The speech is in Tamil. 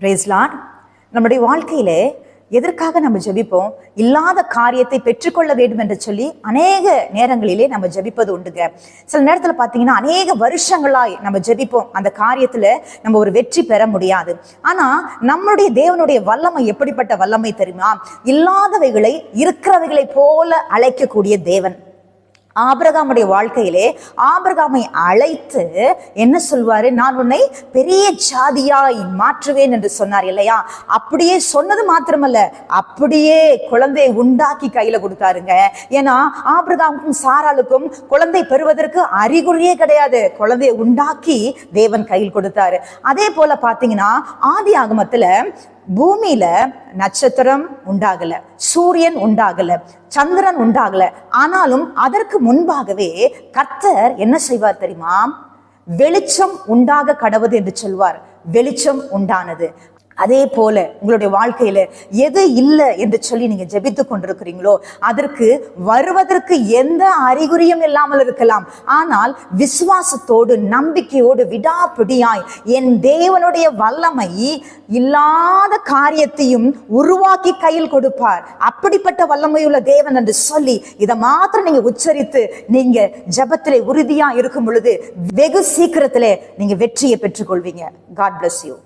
பிரேஸ்லான் நம்முடைய வாழ்க்கையிலே எதற்காக நம்ம ஜெபிப்போம்? இல்லாத காரியத்தை பெற்றுக்கொள்ள வேண்டும் என்று சொல்லி அநேக நேரங்களிலே நம்ம ஜெபிப்பது உண்டுங்க. சில நேரத்தில் பார்த்தீங்கன்னா அநேக வருஷங்களாய் நம்ம ஜெபிப்போம். அந்த காரியத்தில் நம்ம ஒரு வெற்றி பெற முடியாது. ஆனால் நம்மளுடைய தேவனுடைய வல்லமை எப்படிப்பட்ட வல்லமை தெரியுமா? இல்லாதவைகளை இருக்கிறவைகளை போல அழைக்கக்கூடிய தேவன். ஆபிரகாமுடைய வாழ்க்கையிலே ஆபிரகாமை அழைத்து என்ன சொல்வாரு? நான் உன்னை பெரிய ஜாதியாய் மாற்றுவேன் என்று சொன்னார் இல்லையா? அப்படியே சொன்னது மாத்திரமல்ல அப்படியே குழந்தையை உண்டாக்கி கையில கொடுத்தாருங்க. ஏன்னா ஆபிரகாமுக்கும் சாராளுக்கும் குழந்தை பெறுவதற்கு அறிகுறியே கிடையாது. குழந்தையை உண்டாக்கி தேவன் கையில் கொடுத்தாரு. அதே போல பாத்தீங்கன்னா ஆதி ஆகமத்துல பூமியில நட்சத்திரம் உண்டாகல சூரியன் உண்டாகல சந்திரன் உண்டாகல. ஆனாலும் அதற்கு முன்பாகவே கர்த்தர் என்ன செய்வார் தெரியுமா? வெளிச்சம் உண்டாக கடவுது என்று சொல்வார். வெளிச்சம் உண்டானது. அதே போல உங்களுடைய வாழ்க்கையில எது இல்லை என்று சொல்லி நீங்க ஜெபித்து கொண்டிருக்கிறீங்களோ அதற்கு வருவதற்கு எந்த அறிகுறியும் இல்லாமல் இருக்கலாம். ஆனால் விசுவாசத்தோடு நம்பிக்கையோடு விடாப்பிடியாய் என் தேவனுடைய வல்லமை இல்லாத காரியத்தையும் உருவாக்கி கையில் கொடுப்பார். அப்படிப்பட்ட வல்லமையுள்ள தேவன் என்று சொல்லி இதை மாத்திரம் நீங்க உச்சரித்து நீங்க ஜபத்திலே உறுதியா இருக்கும் பொழுது வெகு சீக்கிரத்திலே நீங்க வெற்றியை பெற்றுக்கொள்வீங்க. God bless you